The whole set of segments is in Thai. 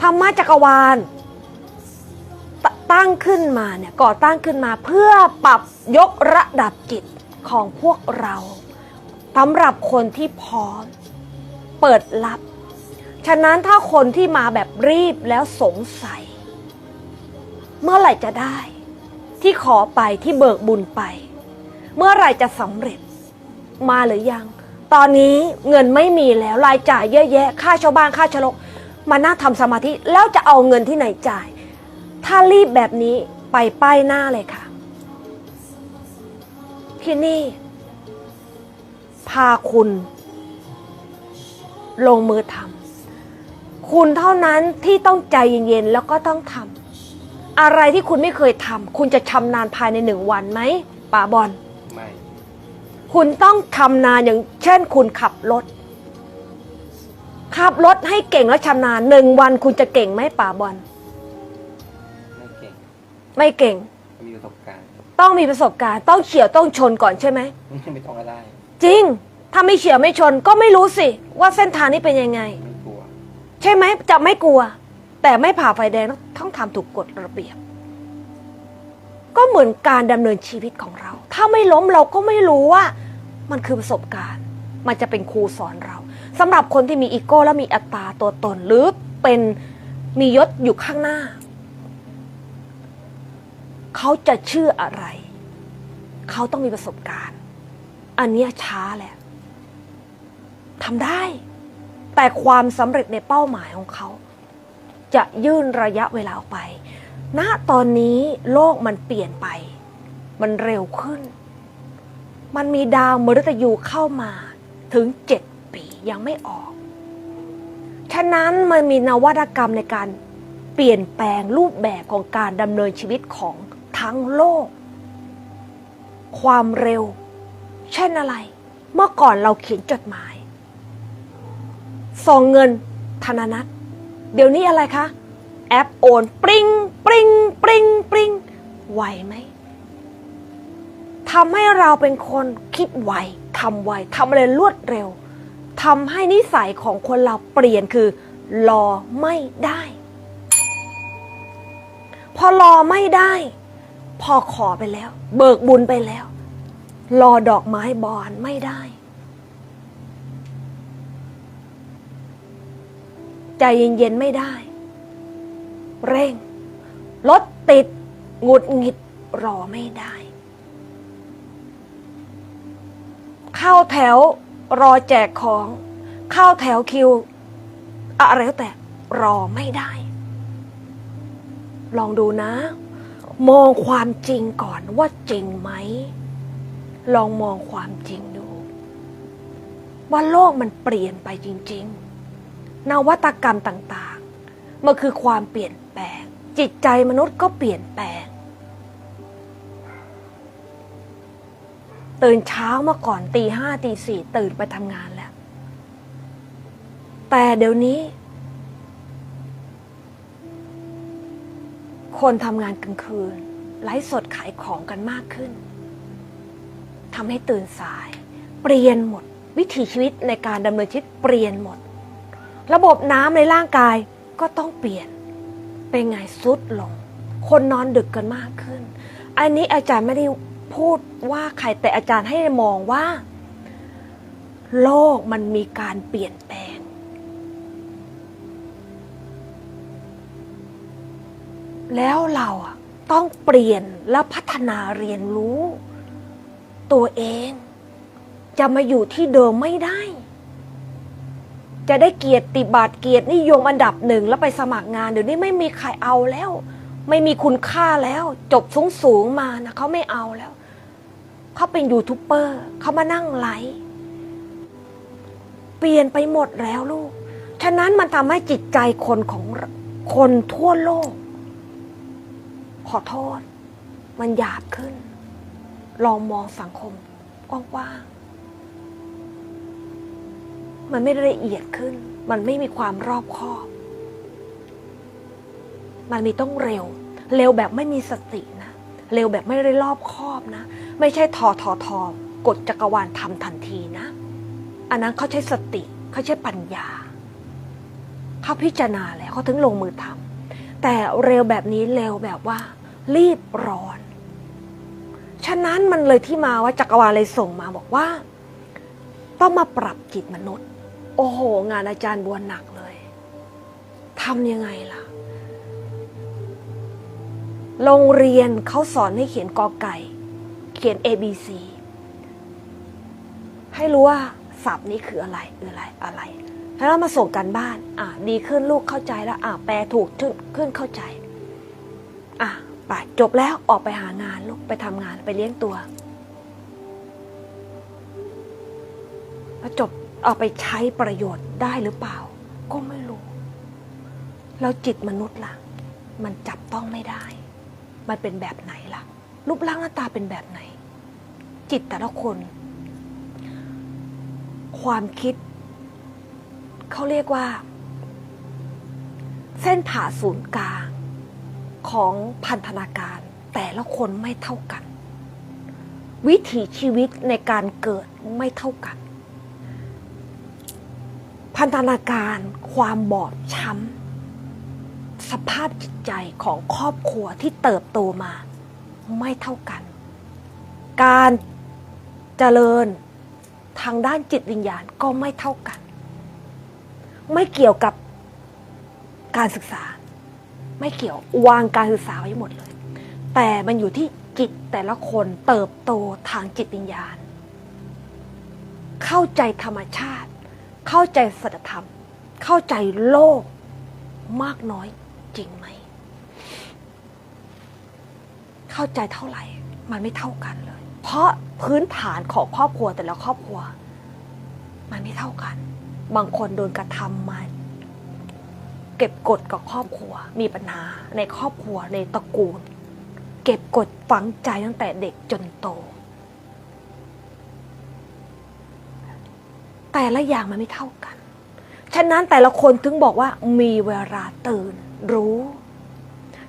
ธรรมะจักรวาลตตั้งขึ้นมาเนี่ยก่อตั้งขึ้นมาเพื่อปรับยกระดับจิตของพวกเราสำหรับคนที่พร้อม เปิดรับ ฉะนั้นถ้าคนที่มาแบบรีบแล้วสงสัย เมื่อไหร่จะได้ ที่ขอไปที่เบิกบุญไป เมื่อไหร่จะสำเร็จ มาหรือยัง ตอนนี้เงินไม่มีแล้วรายจ่ายเยอะแยะ ค่าชาวบ้านค่าชลก มานั่งทำสมาธิแล้วจะเอาเงินที่ไหนจ่าย ถ้ารีบแบบนี้ไปป้ายหน้าเลยค่ะ ที่นี่ พาคุณ ลงมือทำคุณเท่านั้นที่ต้องใจเย็นๆแล้วก็ต้องทำอะไรที่คุณไม่เคยทำคุณจะชำนาญภายในหนึ่งวันไหมป่าบอลไม่ คุณต้องชำนาญอย่างเช่นคุณขับรถ ขับรถให้เก่งและชำนาญหนึ่งวันคุณจะเก่งไหมป่าบอลไม่เก่งไม่เก่ง มีประสบการณ์ต้องมีประสบการณ์ต้องเฉียวต้องชนก่อนใช่ไหม ไม่ต้องก็ได้ จริง ถ้าไม่เฉียวไม่ชนก็ไม่รู้สิ ว่าเส้นทางนี้เป็นยังไง ไม่กลัว ใช่ไหมจะไม่กลัว แต่ไม่ผ่าไฟแดงต้องต้องทำถูกกฎระเบียบ ก็เหมือนการดำเนินชีวิตของเรา ถ้าไม่ล้มเราก็ไม่รู้ว่า มันคือประสบการณ์ มันจะเป็นครูสอนเรา สำหรับคนที่มีอีโก้และมีอัตตาตัวตน หรือเป็นมียศอยู่ข้างหน้า เขาจะเชื่ออะไร เขาต้องมีประสบการณ์ อันเนี้ยช้าแหละทำได้ แต่ความสำเร็จในเป้าหมายของเขา จะยื่นระยะเวลาออกไป ณตอนนี้โลกมันเปลี่ยนไป มันเร็วขึ้น มันมีดาวมฤตยูเข้ามาถึงเจ็ด ยังไม่ออก ฉะนั้นมันมีนวัตกรรมในการเปลี่ยนแปลงรูปแบบของการดำเนินชีวิตของทั้งโลก ความเร็ว เช่นอะไร เมื่อก่อนเราเขียนจดหมาย ส่งเงินธนานัตเดี๋ยวนี้อะไรคะ แอปโอนปริงปริงปริงปริงไหวไหมทำให้เราเป็นคนคิดไวทำไวทำอะไรรวดเร็ว ทำให้นิสัยของคนเราเปลี่ยนคือรอไม่ได้ พอรอไม่ได้ พอขอไปแล้ว เบิกบุญไปแล้ว รอดอกไม้บานไม่ได้ ใจเย็นๆไม่ได้ เร่งรถติดหงุดหงิดรอไม่ได้ เข้าแถว รอแจกของเข้าแถวคิว อะไรก็แต่รอไม่ได้ ลองดูนะ มองความจริงก่อนว่าจริงไหม ลองมองความจริงดู ว่าโลกมันเปลี่ยนไปจริง ๆ นวัตกรรมต่างๆ มันคือความเปลี่ยนแปลง จิตใจมนุษย์ก็เปลี่ยนแปลง ตื่นเช้ามื่อก่อนตีห้าตีสี่ตื่นไปทำงานแล้ว แต่เดี๋ยวนี้ คนทำงานกลางคืน ไลฟ์สดขายของกันมากขึ้นทำให้ตื่นสาย เปลี่ยนหมด วิถีชีวิตในการดำเนินชีวิตเปลี่ยนหมด ระบบน้ำในร่างกายก็ต้องเปลี่ยน เป็นไงสุดลง คนนอนดึกกันมากขึ้น อันนี้อาจารย์ไม่ได้ พูดว่าใครแต่อาจารย์ให้มองว่า โลกมันมีการเปลี่ยนแปลง แล้วเราต้องเปลี่ยนและพัฒนาเรียนรู้ ตัวเอง จะมาอยู่ที่เดิมไม่ได้ จะได้เกียรติบัตรเกียรตินิยมอันดับหนึ่งแล้วไปสมัครงานเดี๋ยวนี้ไม่มีใครเอาแล้วไม่มีคุณค่าแล้ว จบสูงสูงมานะเขาไม่เอาแล้ว เขาเป็นยูทูบเบอร์เขามานั่งไลฟ์เปลี่ยนไปหมดแล้วลูก ฉะนั้นมันทำให้จิตใจคนของคนทั่วโลก ขอโทษ มันหยาบขึ้น ลองมองสังคมกว้างๆมันไม่ละเอียดขึ้น มันไม่มีความรอบคอบ มันมีต้องเร็ว เร็วแบบไม่มีสตินะ เร็วแบบไม่ได้รอบคอบนะ ไม่ใช่ทอทอทอกดจักรวาลทำทันทีนะ อันนั้นเขาใช้สติเขาใช้ปัญญาเขาพิจารณาแล้วเขาถึงลงมือทำแต่เร็วแบบนี้เร็วแบบว่า รีบร้อน ฉะนั้นมันเลยที่มาว่าจักรวาลเลยส่งมาบอกว่า ต้องมาปรับจิตมนุษย์ โอ้โห งานอาจารย์บัวหนักเลยทำยังไงล่ะ โรงเรียนเขาสอนให้เขียนกอไก่ เขียน A B C ให้รู้ว่าศัพท์นี้คืออะไรคืออะไรอะไร แล้วเรามาส่งกันบ้าน อะดีขึ้นลูกเข้าใจแล้ว อะแปลถูกขึ้นเข้าใจ อะไปจบแล้วออกไปหางานลูกไปทำงานไปเลี้ยงตัวแล้วจบเอาไปใช้ประโยชน์ได้หรือเปล่า ก็ไม่รู้ แล้วจิตมนุษย์ล่ะ มันจับต้องไม่ได้ มันเป็นแบบไหนล่ะ รูปร่างหน้าตาเป็นแบบไหน จิตแต่ละคน ความคิด เขาเรียกว่า เส้นผ่าศูนย์กลางของพันธนาการ แต่ละคนไม่เท่ากัน วิถีชีวิตในการเกิดไม่เท่ากัน พันธนาการความบอบช้ำ สภาพจิตใจของครอบครัวที่เติบโตมาไม่เท่ากัน การเจริญทางด้านจิตวิญญาณก็ไม่เท่ากัน ไม่เกี่ยวกับการศึกษา ไม่เกี่ยววางการศึกษาไว้หมดเลย แต่มันอยู่ที่จิตแต่ละคนเติบโตทางจิตวิญญาณ เข้าใจธรรมชาติ เข้าใจสัจธรรม เข้าใจโลกมากน้อย จริงไหม เข้าใจเท่าไหร่ มันไม่เท่ากันเลย เพราะพื้นฐานของครอบครัวแต่ละครอบครัว มันไม่เท่ากัน บางคนโดนกระทำมา เก็บกดกับครอบครัว มีปัญหาในครอบครัวในตระกูล เก็บกดฝังใจตั้งแต่เด็กจนโต แต่ละอย่างมันไม่เท่ากันฉะนั้นแต่ละคนถึงบอกว่ามีเวลาตื่น รู้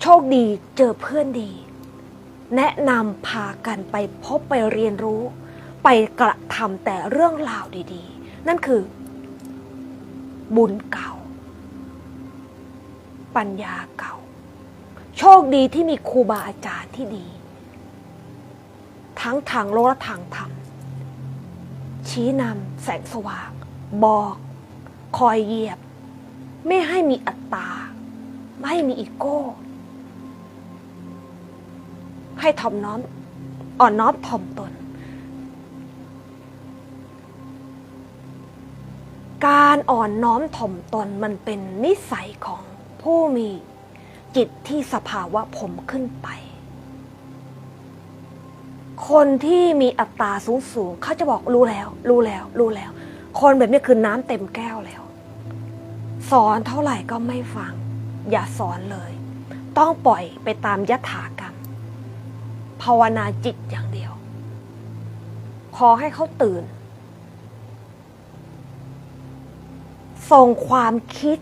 โชคดีเจอเพื่อนดี แนะนำพากันไปพบไปเรียนรู้ ไปกระทำแต่เรื่องราวดีๆ นั่นคือ บุญเก่า ปัญญาเก่า โชคดีที่มีครูบาอาจารย์ที่ดี ทั้งทางโลกและทางธรรม ชี้นำแสงสว่าง บอก คอยเหยียบไม่ให้มีอัตตา ไม่ให้มีอีโก้ ให้ถ่อมน้อม อ่อนน้อมถ่อมตน การอ่อนน้อมถ่อมตนมันเป็นนิสัยของผู้มีจิตที่สภาวะผมขึ้นไป คนที่มีอัตราสูงสูงๆเขาจะบอกรู้แล้ว รู้แล้ว รู้แล้ว คนแบบนี้คือน้ำเต็มแก้วแล้ว สอนเท่าไหร่ก็ไม่ฟัง อย่าสอนเลย ต้องปล่อยไปตามยถากรรม ภาวนาจิตอย่างเดียว ขอให้เขาตื่น ส่งความคิด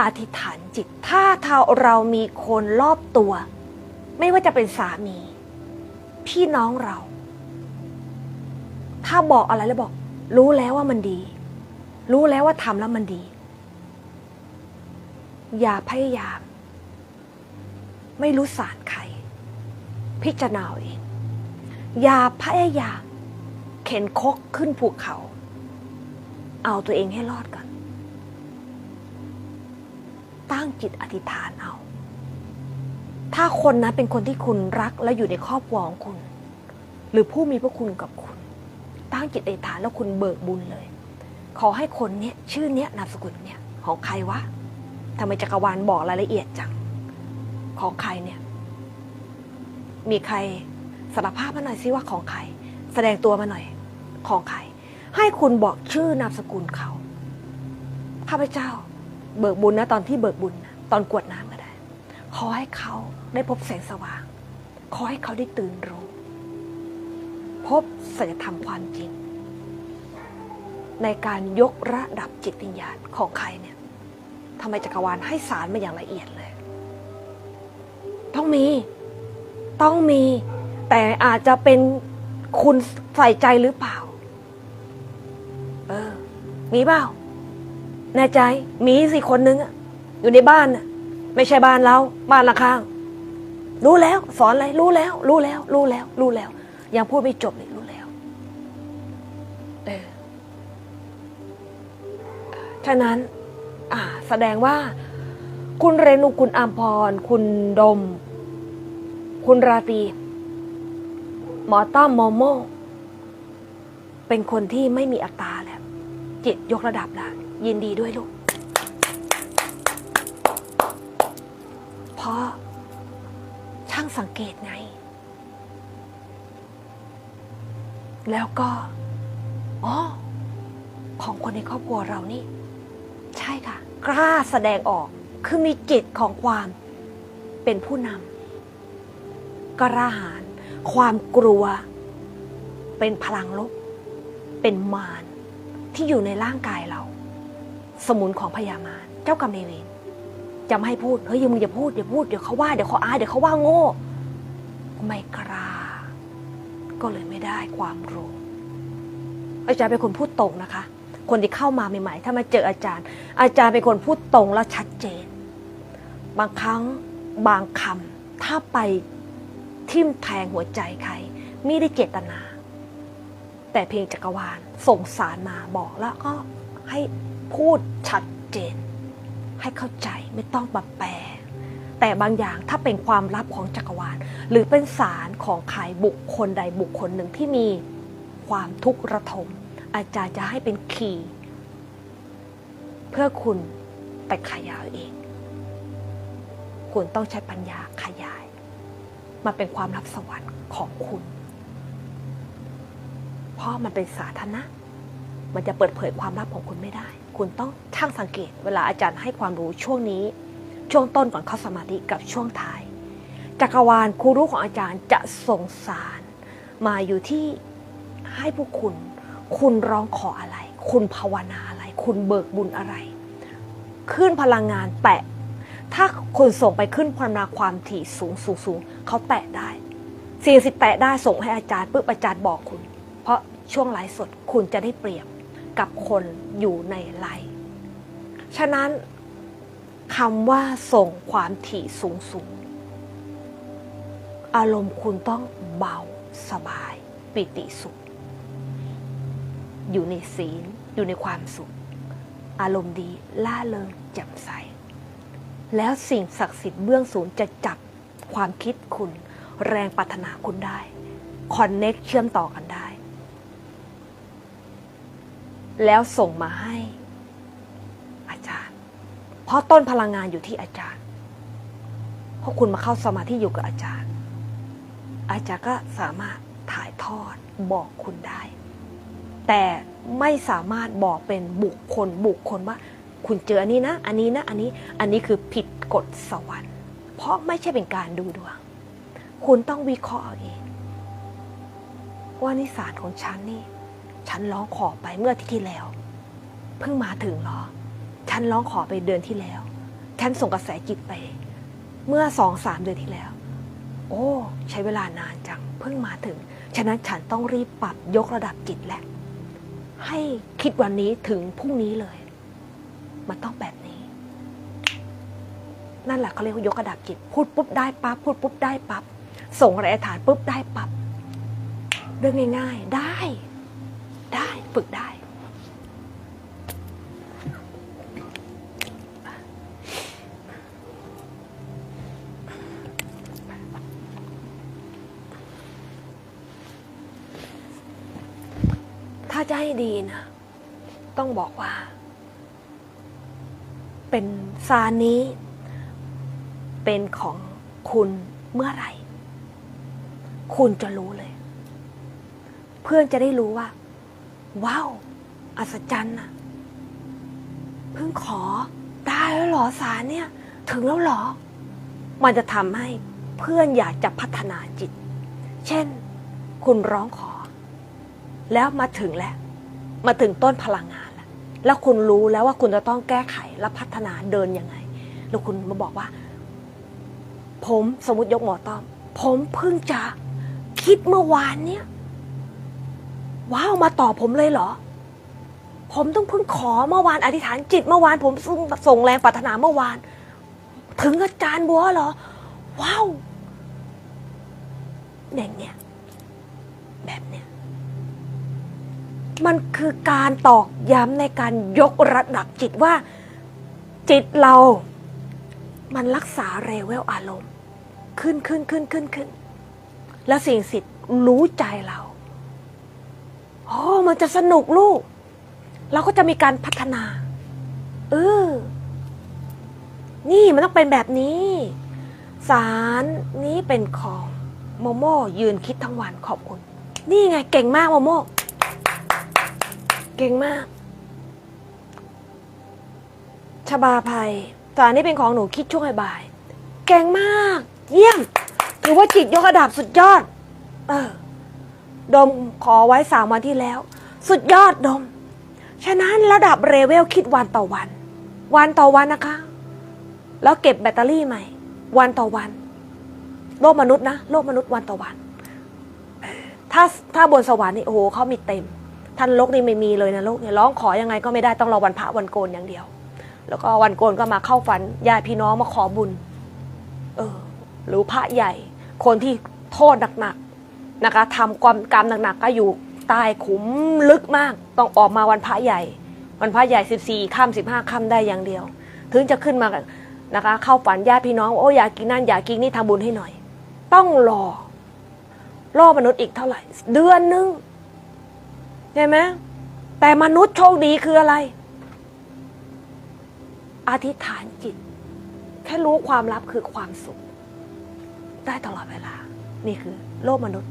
อธิษฐานจิต ถ้าเรามีคนรอบตัว ไม่ว่าจะเป็นสามี พี่น้องเรา ถ้าบอกอะไรแล้วบอก รู้แล้วว่ามันดี รู้แล้วว่าทำแล้วมันดี อย่าพยายาม ไม่รู้สารใคร พิจารณาเอาเอง อย่าพยายาม เข็นคกขึ้นภูเขา เอาตัวเองให้รอดก่อน ตั้งจิตอธิษฐานเอา ถ้าคนนั้นเป็นคนที่คุณรักและอยู่ในครอบครัวของคุณ หรือผู้มีพระคุณกับคุณ ตั้งจิตอธิษฐานแล้วคุณเบิกบุญเลย ขอให้คนเนี้ยชื่อเนี้ยนามสกุลเนี้ยของใครวะ ทำไมจักรวาลบอกรายละเอียดจัง ของใครเนี่ย มีใครสารภาพมาหน่อยสิว่าของใคร แสดงตัวมาหน่อย ของใคร ให้คุณบอกชื่อนามสกุลเขา ข้าพเจ้า เบิกบุญนะ ตอนที่เบิกบุญนะตอนกรวดน้ำก็ได้ ขอให้เขาได้พบแสงสว่าง ขอให้เขาได้ตื่นรู้ พบสัจธรรมความจริง ในการยกระดับจิตวิญญาณของใครเนี่ย ทำไมจักรวาลให้สารมาอย่างละเอียดเลย ต้องมี ต้องมี แต่อาจจะเป็นคุณใส่ใจหรือเปล่า เออ มีเปล่า แน่ใจ มีสิคนนึงอะอยู่ในบ้านน่ะ ไม่ใช่บ้านเรา บ้านละข้าง รู้แล้ว สอนอะไร รู้แล้ว รู้แล้ว รู้แล้ว รู้แล้ว ยังพูดไม่จบเลยรู้แล้ว เออ ฉะนั้น แสดงว่า คุณเรนุคุณอามพร คุณดม คุณราตีหมอต้อมโมโม เป็นคนที่ไม่มีอัตราแล้ว จิตยกระดับแล้วยินดีด้วยลูกเพราะช่างสังเกตไง แล้วก็ อ๋อ ของคนในครอบครัวเรานี่ ใช่ค่ะ กล้าแสดงออกคือมีจิตของความเป็นผู้นำกระหารความกลัว เป็นพลังลบ เป็นมารที่อยู่ในร่างกายเรา สมุนของพญามารเจ้ากรรมนายเวรจะไม่ให้พูดเฮ้ยมึงอย่าพูดอย่าพูดเดี๋ยวเขาว่าเดี๋ยวเขาอายเดี๋ยวเขาว่าโง่ไม่กล้าก็เลยไม่ได้ความรู้อาจารย์เป็นคนพูดตรงนะคะ คนที่เข้ามาใหม่ๆ ถ้ามาเจออาจารย์ อาจารย์เป็นคนพูดตรงและชัดเจน บางครั้งบางคำถ้าไปทิ่มแทงหัวใจใคร ไม่ได้เจตนา แต่เพียงจักรวาลส่งสารมาบอกแล้วก็ให้พูดชัดเจน ให้เข้าใจไม่ต้องปรับแปลแต่บางอย่างถ้าเป็นความลับของจักรวาล หรือเป็นสารของใครบุคคลใดบุคคลหนึ่งที่มีความทุกข์ระทม อาจารย์จะให้เป็นคีย์เพื่อคุณไปขยายเอง คุณต้องใช้ปัญญาขยาย มาเป็นความลับสวรรค์ของคุณ เพราะมันเป็นสาธารณะ มันจะเปิดเผยความลับของคุณไม่ได้ คุณต้องช่างสังเกต เวลาอาจารย์ให้ความรู้ช่วงนี้ ช่วงต้นก่อนเข้าสมาธิกับช่วงท้าย จักรวาลครูรู้ของอาจารย์จะส่งสาร มาอยู่ที่ให้พวกคุณ คุณร้องขออะไร คุณภาวนาอะไร คุณเบิกบุญอะไร ขึ้นพลังงานแตะ ถ้าคุณส่งไปขึ้นพลังงานความถี่สูงสูงสูงเขาแตะได้สิ่งสิแตะได้ส่งให้อาจารย์ปุ๊บอาจารย์บอกคุณ เพราะช่วงไลฟ์สดคุณจะได้เปรียบกับคนอยู่ในไลฟ์ฉะนั้นคำว่าส่งความถี่สูงสูงอารมณ์คุณต้องเบาสบาย ปิติสุข อยู่ในศีล อยู่ในความสุข อารมณ์ดีล่าเริงแจ่มใส แล้วสิ่งศักดิ์สิทธิ์เบื้องสูงจะจับความคิดคุณ แรงปรารถนาคุณได้คอนเน็กเชื่อมต่อกันได้ แล้วส่งมาให้ อาจารย์ เพราะต้นพลังงานอยู่ที่อาจารย์ เพราะคุณมาเข้าสมาธิอยู่กับอาจารย์ อาจารย์ก็สามารถถ่ายทอดบอกคุณได้ แต่ไม่สามารถบอกเป็นบุคคลบุคคลว่า คุณเจออันนี้นะ อันนี้นะ อันนี้ อันนี้คือผิดกฎสวรรค์ เพราะไม่ใช่เป็นการดูดวง คุณต้องวิเคราะห์เอาเอง ว่านิสานของฉันนี่ ฉันร้องขอไปเมื่อที่ที่แล้ว เพิ่งมาถึงหรอ ฉันร้องขอไปเดือนที่แล้ว ฉันส่งกระแสจิตไป เมื่อสองสามเดือนที่แล้ว โอ้ ใช้เวลานานจัง เพิ่งมาถึง ฉะนั้นฉันต้องรีบปรับยกระดับจิตแหละ ให้คิดวันนี้ถึงพรุ่งนี้เลย มันต้องแบบนี้ นั่นแหละเขาเรียกว่ายกระดับจิต พูดปุ๊บได้ปั๊บพูดปุ๊บได้ปั๊บส่งอะไรฐานปุ๊บได้ปั๊บเรื่องง่าย ๆ ได้ ได้ฝึกได้ ถ้าจะให้ดีนะ ต้องบอกว่า เป็นซานี้ เป็นของคุณเมื่อไหร่ คุณจะรู้เลย เพื่อนจะได้รู้ว่า ว้าว อัศจรรย์นะเพิ่งขอได้แล้วหรอสารเนี่ย ถึงแล้วหรอ มันจะทำให้เพื่อนอยากจะพัฒนาจิต เช่น คุณร้องขอ แล้วมาถึงแล้ว มาถึงต้นพลังงานแล้วแล้วคุณรู้แล้วว่าคุณจะต้องแก้ไขและพัฒนาเดินยังไง แล้วคุณมาบอกว่า ผมสมมติยกหมอต้อม ผมเพิ่งจะคิดเมื่อวานเนี่ยว้าวมาต่อผมเลยเหรอ ผมต้องเพิ่งขอเมื่อวานอธิษฐานจิตเมื่อวานผมส่งส่งแรงปรารถนาเมื่อวาน ถึงอาจารย์บัวเหรอ ว้าวอย่างเนี้ยแบบเนี้ย มันคือการตอกย้ำในการยกระดับจิตว่า จิตเรา มันรักษาเรเวลอารมณ์ ขึ้นขึ้นขึ้นขึ้นขึ้น แล้วสิ่งสิทธิ์รู้ใจเราโอ้มันจะสนุกลูก เราก็จะมีการพัฒนา เออ นี่มันต้องเป็นแบบนี้ สารนี้เป็นของโมโม่ยืนคิดทั้งวันขอบคุณ นี่ไงเก่งมากโมโม่ เก่งมาก ชบาภัยสารนี้เป็นของหนูคิดช่วงบ่าย เก่งมาก เยี่ยม ถือว่าจิตยกระดับสุดยอด เออ ดมขอไว้สามวันที่แล้ว สุดยอดดม ฉะนั้นระดับเรเวลคิดวันต่อวัน วันต่อวันนะคะ แล้วเก็บแบตเตอรี่ใหม่ วันต่อวัน โลกมนุษย์นะ โลกมนุษย์วันต่อวัน ถ้าถ้าบนสวรรค์นี่โอ้โหเขามีเต็ม ท่านโลกนี่ไม่มีเลยนะโลกเนี่ยร้องขอยังไงก็ไม่ได้ต้องรอวันพระวันโกนอย่างเดียว แล้วก็วันโกนก็มาเข้าฝันญาติพี่น้องมาขอบุญ เออ หรือพระใหญ่ คนที่โทษหนักๆนะคะทำความกรรมหนักๆก็อยู่ใต้ขุมลึกมาก ต้องออกมาวันพระใหญ่ วันพระใหญ่สิบสี่ค่ำสิบห้าค่ำได้อย่างเดียว ถึงจะขึ้นมานะคะ เข้าฝันญาติพี่น้องโอ้อยากกินนั่นอยากกินนี่ทำบุญให้หน่อย ต้องรอรอมนุษย์อีกเท่าไหร่ เดือนนึง ใช่ไหมแต่มนุษย์โชคดีคืออะไร อธิษฐานจิต แค่รู้ความลับคือความสุข ได้ตลอดเวลา นี่คือโลกมนุษย์